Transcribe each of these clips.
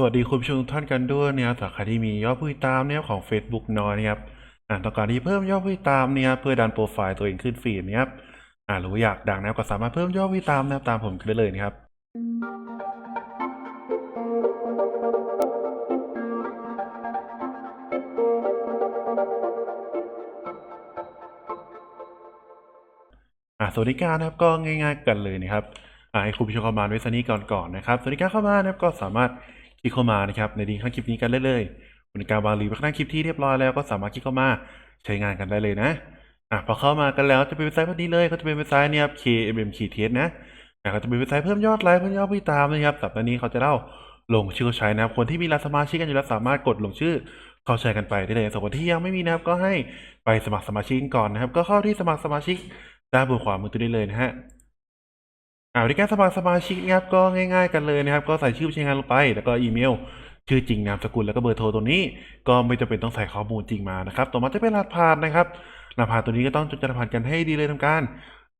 สวัสดีคุณผู้ชมทุกท่านกันด้วยนะครับสำหรับใครที่มียอดผู้ติดตามเนี่ยของ Facebook น้อยนะครับอ่าต้องการที่เพิ่มยอดผู้ติดตามเนี่ยเพื่อดันโปรไฟล์ตัวเองขึ้นฟีดนะครับอ่าหรืออยากดังนะครับก็สามารถเพิ่มยอดผู้ติดตามนะครับตามผมได้เลยนะครับอ่าสวัสดีการนะครับก็ง่าย ๆ กันเลยนะครับอ่าให้คุณผู้ชมเข้ามาด้วยสนี้ก่อนๆนะครับสวัสดีการเข้ามานะครับก็สามารถ คลิกเข้ามานะครับในลิงก์ข้างคลิปนี้กันได้เลยบริการวางลิงก์ไว้ข้างคลิปที่เรียบร้อยแล้วก็สามารถคลิกเข้ามาใช้งานกันได้เลยนะอะพอเข้ามากันแล้วจะเป็นเว็บไซต์แบบนี้เลยก็จะเป็นเว็บไซต์เนี่ยครับ KMM ขีดเทสนะอะก็จะเป็นเว็บไซต์เพิ่มยอดไลค์เพิ่มยอดผู้ติดตามนะครับสัปดาห์นี้เขาจะเล่าลงชื่อใช้นะครับคนที่มีรายสมาชิกกันอยู่แล้วสามารถกดลงชื่อเข้าใช้กันไปได้เลยส่วนคนที่ยังไม่มีนะครับก็ให้ไปสมัครสมาชิกก่อนนะครับ ก็เข้าที่สมัครสมาชิกด้านบนขวามือตัวนี้เลยนะฮะ อ่าวิธีการสมัครสมาชิกนะครับก็ง่าย ๆ กันเลยนะครับ ก็ใส่ชื่อใช้งานลงไป แล้วก็อีเมล ชื่อจริงนามสกุลแล้วก็เบอร์โทรตัวนี้ ก็ไม่จำเป็นต้องใส่ข้อมูลจริงมานะครับ ต่อมาจะเป็นรหัสผ่านนะครับรหัสผ่านตัวนี้ก็ต้องจดรหัสผ่านกันให้ดีเลยทำการ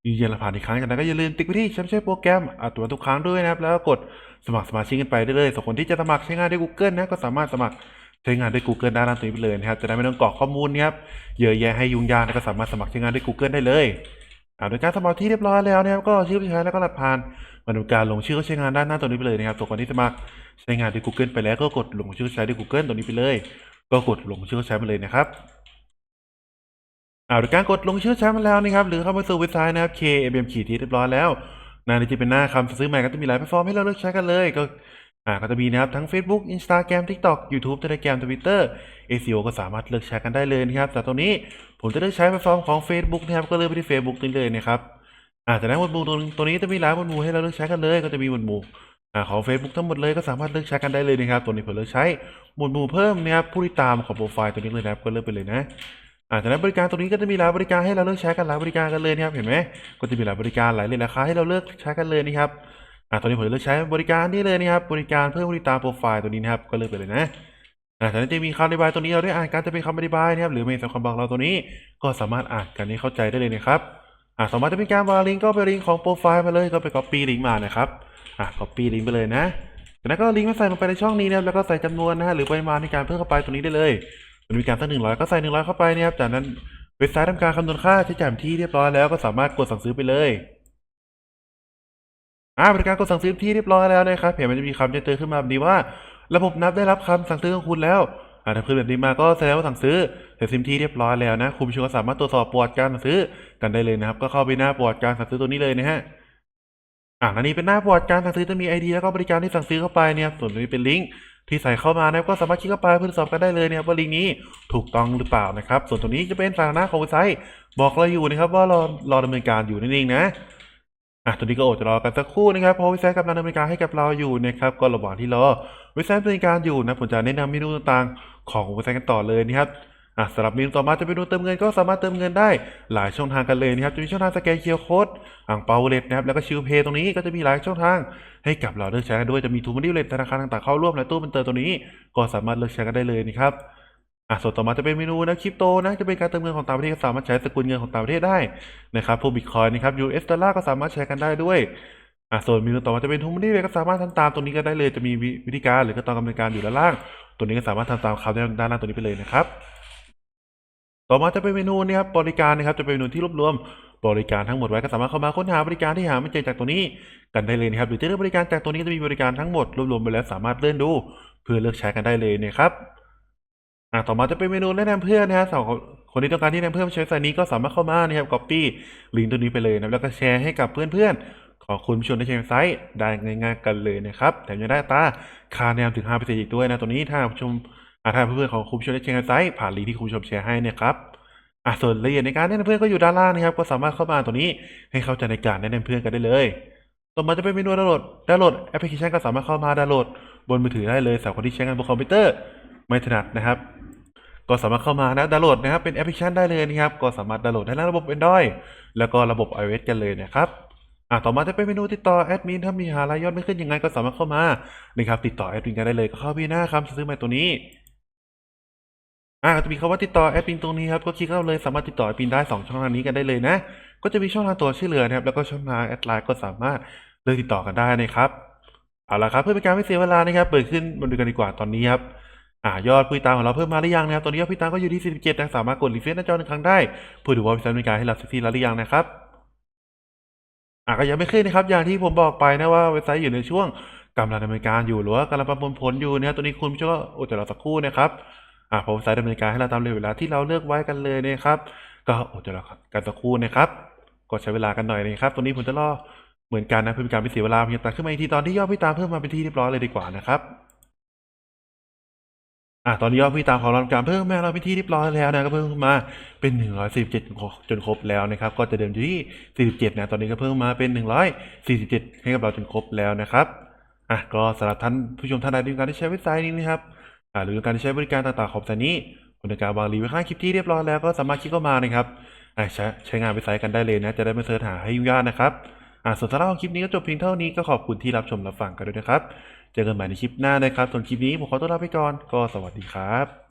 ยืนยันรหัสผ่านอีกครั้งจากนั้นก็อย่าลืมติ๊กไปที่ใช้โปรแกรมอัดตัวทุกครั้งด้วยนะครับแล้วก็กดสมัครสมาชิกกันไปได้เลยส่วนคนที่จะสมัครใช้งานด้วย Google นะก็สามารถสมัครใช้งานด้วย Google ได้านล่างตัวนี้ไปเลยนะครับจะได้ไม่ต้องกรอกข้อมูลนะครับเยอะแยะให้ยุ่งยากก็สามารถสมัครใช้งานด้วย Google ได้เลย อ่าโดยการสมัครที่เรียบร้อยแล้วนะครับก็ชื่อผู้ใช้แล้วก็รหัสผ่านมาดูการลงชื่อเข้าใช้งานด้านหน้าตัวนี้ไปเลยนะครับส่วนคนที่สมัครใช้งานด้วย Google ไปแล้วก็กดลงชื่อใช้ด้วย Google ตัวนี้ไปเลย ก็กดลงชื่อเข้าใช้มาเลยนะครับอ่าโดยการกดลงชื่อใช้มาแล้วนะครับหรือเข้ามาสู่เว็บไซต์นะครับ KMM ขีดที่เรียบร้อยแล้วหน้านี้จะเป็นหน้าคำซื้อใหม่ก็จะมีหลายแพลตฟอร์มให้เราเลือกใช้กันเลย ก็ อ่าก็จะมีนะครับทั้ง Facebook Instagram TikTok YouTube Telegram Twitter SEO ก็สามารถเลือกใช้กันได้เลยนะครับแต่ตรงนี้ผมจะเลือกใช้แพลตฟอร์มของ Facebook นะครับก็เลือกไปที่ Facebook นี้เลยนะครับอาจากนั้นหมวดหมู่ตรงตัวนี้จะมีหลายหมวดหมู่ให้เราเลือกใช้กันเลย ก็จะมีหมวดหมู่อ่าของ Facebook ทั้งหมดเลยก็สามารถเลือกใช้กันได้เลยนะครับตัวนี้ผมเลือกใช้หมวดหมู่เพิ่มนะครับผู้ติดตามของโปรไฟล์ตัวนี้เลยนะครับก็เลือกไปเลยนะอ่าจากนั้นบริการตรงนี้ก็จะมีหลายบริการให้เราเลือกใช้กันหลายบริการกันเลยนะครับเห็นไหมก็จะมีหลายบริการหลายเลทราคาให้เราเลือกใช้กันเลยนะครับ อ่าตอนนี้ผมเลือกใช้บริการนี้เลยนะครับ บริการเพิ่มผู้ติดตามโปรไฟล์ตัวนี้นะครับ ก็เลือกไปเลยนะอ่าจากนั้นจะมีคำอธิบายตัวนี้เราได้อ่านการจะเป็นคำอธิบายนะครับ หรือเมนสำคัญบอกเราตัวนี้ ก็สามารถอ่านกันให้เข้าใจได้เลยนะครับอะต่อมารถจะเป็นการวางลิงก์ก็ไปลิงก์ของโปรไฟล์มาเลย ก็ไป copy ลิงก์มานะครับอะ copy ลิงก์ไปเลยนะจากนั้นก็ลิงก์มาใส่ลงไปในช่องนี้นะครับ แล้วก็ใส่จำนวนนะฮะ หรือปริมาณในการเพิ่มเข้าไปตรงนี้ได้เลยมันมีการตั้งหนึ่งร้อยก็ใส่หนึ่งร้อยเข้าไปนะครับ จากนั้นเว็บไซต์ทำการคำนวณค่าใช้จ่ายที่เรียบร้อยแล้วก็สามารถกดสั่งซื้อไปเลย อ่าบริการกดสั่งซื้อที่เรียบร้อยแล้วนะครับเห็นมันจะมีคำแจ้งเตือนขึ้นมาแบบนี้ว่า ระบบนับได้รับคำสั่งซื้อของคุณแล้วอ่าถ้าขึ้นแบบนี้มาก็แสดงว่าสั่งซื้อเสร็จซิมที่เรียบร้อยแล้วนะคุณผู้ชมก็สามารถตรวจสอบประวัติการสั่งซื้อกันได้เลยนะครับ ก็เข้าไปหน้าประวัติการสั่งซื้อตัวนี้เลยนะฮะอ่าอันนี้เป็นหน้าประวัติการสั่งซื้อจะมี ID แล้วก็บริการที่สั่งซื้อเข้าไปเนี่ยส่วนนี้เป็นลิงก์ที่ใส่เข้ามานะก็สามารถคลิกเข้าไปเพื่อตรวจสอบกันได้เลยนะครับว่าลิงก์นี้ถูกต้องหรือเปล่านะครับ ส่วนตรงนี้จะเป็นสถานะของเว็บไซต์ บอกเราอยู่นะครับว่ารอรอดำเนินการอยู่นั่นเองนะ อะตัวนี้ก็อดจะรอกันสักครู่นะครับเพราะว็บไซต์กำลังดำเนินการให้กับเราอยู่นะครับก็ระหว่างที่รอว็บไซต์ดำเนินการอยู่นะผมจะแนะนำเมนูต่างๆ ของว็บไซกันต่อเลยนะครับอะสำหรับเมนูต่อมาจะเป็นเมนูเติมเงินก็สามารถเติมเงินได้หลายช่องทางกันเลยนะครับจะมีช่องทางสแกนเคียร์โค้ดอ่างเปาเลตนะครับแล้วก็ชิลเพย์ตรงนี้ก็จะมีหลายช่องทางให้กับเราเลือกใช้กันด้วยจะมีทูมันดี้เลตธนาคารต่างๆเข้าร่วมและตู้บันเติมตัวนี้ ก็สามารถเลือกใช้กันได้เลยนะครับ อะส่วนต่อมาจะเป็นเมนูนะคริปโตนะจะเป็นการเติมเงินของต่างประเทศสามารถใช้สกุลเงินของต่างประเทศได้นะครับพวกบิตคอยนะครับ US ดอลลาร์ก็สามารถใช้กันได้ด้วยอะส่วนเมนูต่อมาจะเป็นทูมันดี้เลยก็สามารถทำตามตรงนี้ก็ได้เลยจะมีวิธีการหรือขั้นตอนดำเนินการอยู่ด้านล่าง ตัวนี้ก็สามารถทำตามคำแนะนำด้านล่างตัวนี้ไปเลยนะครับ ต่อมาจะเป็นเมนูนี่ครับบริการนะครับจะเป็นเมนูที่รวบรวมบริการทั้งหมดไว้ก็สามารถเข้ามาค้นหาบริการที่หาไม่เจอจากตัวนี้กันได้เลยนะครับหรือจะเลือกบริการจากตัวนี้ก็จะมีบริการทั้งหมดรวบรวมไปแล้วสามารถเลื่อนดู เพื่อเลือกใช้กันได้เลยนะครับ อะต่อมาจะเป็นเมนูแนะนำเพื่อนนะฮะสำหรับคนที่ต้องการที่แนะนำเพื่อนใช้สายนี้ก็สามารถเข้ามานะครับ copy ลิงก์ตัวนี้ไปเลยนะแล้วก็แชร์ให้กับเพื่อนๆ ของคุณผู้ชมใชนไซต์ได้ง่ายๆกันเลยนะครับแถมยังได้ตาค่าแนมถึง5%อีกด้วยนะตัวนี้ถ้าผู้ชมอาถ้าเพื่อนๆของคุณผู้ชมใชนไซต์ผ่านลิงก์ที่คุณชมแชร์ให้นะครับอะส่วนรายละเอียดในการแนะนำเพื่อนก็อยู่ด้านล่างนะครับ ก็สามารถเข้ามาตัวนี้ให้เข้าใจในการแนะนำเพื่อนกันได้เลยต่อมาจะเป็นเมนูดาวน์โหลดดาวน์โหลดแอปพลิเคชันก็สามารถเข้ามาดาวน์โหลด บนมือถือได้เลยสำหรับคนที่ใช้งานบนคอมพิวเตอร์ไม่ถนัดนะครับ ก็สามารถเข้ามานะดาวน์โหลดนะครับเป็นแอปพลิเคชันได้เลยนะครับ ก็สามารถดาวน์โหลดได้ทั้งระบบ Android แล้วก็ระบบ iOS กันเลยนะครับอะต่อมาจะเป็นเมนูติดต่อแอดมินถ้ามีหารายยอดไม่ขึ้นยังไงก็สามารถเข้ามานะครับติดต่อแอดมินกันได้เลยก็เข้าพี่หน้าคำซื้อใหม่ตัวนี้อะก็จะมีคำว่าติดต่อแอดมินตรงนี้ครับก็คลิกเข้าเลยสามารถติดต่อแอดมินได้สองช่องทางนี้กันได้เลยนะ ก็จะมีช่องทางตัวช่วยเหลือนะครับแล้วก็ช่องทางแอดไลน์ก็สามารถเลือกติดต่อกันได้นะครับเอาละครับเพื่อเป็นการไม่เสียเวลานะครับเปิดขึ้นมาดูกันดีกว่าตอนนี้ครับ อ่ายอดผู้ติดตามของเราเพิ่มมาหรือยังนะครับตอนนี้ยอดผู้ติดตามก็อยู่ที่ 47นะสามารถกดรีเฟรชหน้าจอหนึ่งครั้งได้เพื่อดูว่าพิซซ่ามีการให้เราสักทีแล้วหรือยังนะครับอ่าก็ยังไม่ขึ้นนะครับ อย่างที่ผมบอกไปนะว่าเว็บไซต์อยู่ในช่วงกำลังดำเนินการอยู่หรือว่ากำลังประมวลผลอยู่นะครับตัวนี้คุณผู้ชมก็อดใจรอสักครู่นะครับอ่าพอเว็บไซต์ดำเนินการให้เราตามเวลาที่เราเลือกไว้กันเลยนะครับก็อดใจรอกันสักครู่นะครับก็ใช้เวลากันหน่อยนะครับตัวนี้ผมจะรอเหมือนกันนะเพื่อเป็นการไม่เสียเวลาเพียงแต่ขึ้นมาอีกทีตอนที่ยอดผู้ตามเพิ่มมาเป็นที่เรียบร้อยเลยดีกว่านะครับ อะตอนนี้ยอดผู้ตามของเราทำการเพิ่มมาเราเป็นที่เรียบร้อยแล้วนะก็เพิ่มมาเป็น 147 จนครบแล้วนะครับ ก็จะเดิมอยู่ที่ 47 นะ ตอนนี้ก็เพิ่มมาเป็น 147 ให้กับเราจนครบแล้วนะครับอะก็สำหรับท่านผู้ชมท่านใดที่ต้องการที่ใช้เว็บไซต์นี้นะครับอ่าหรือต้องการที่ใช้บริการต่างๆของสายนี้ผมในการวางรีวิวข้างคลิปที่เรียบร้อยแล้วก็สามารถคลิกเข้ามานะครับอะใช้ใช้งานเว็บไซต์กันได้เลยนะ จะได้ไม่เสิร์ชหาให้ยุ่งยากนะครับอ่าส่วนสาระของคลิปนี้ก็จบเพียงเท่านี้ก็ขอบคุณที่รับชมรับฟังกันด้วยนะครับ เจอกันใหม่ในคลิปหน้านะครับ ส่วนคลิปนี้ผมขอตัวลาไปก่อน ก็สวัสดีครับ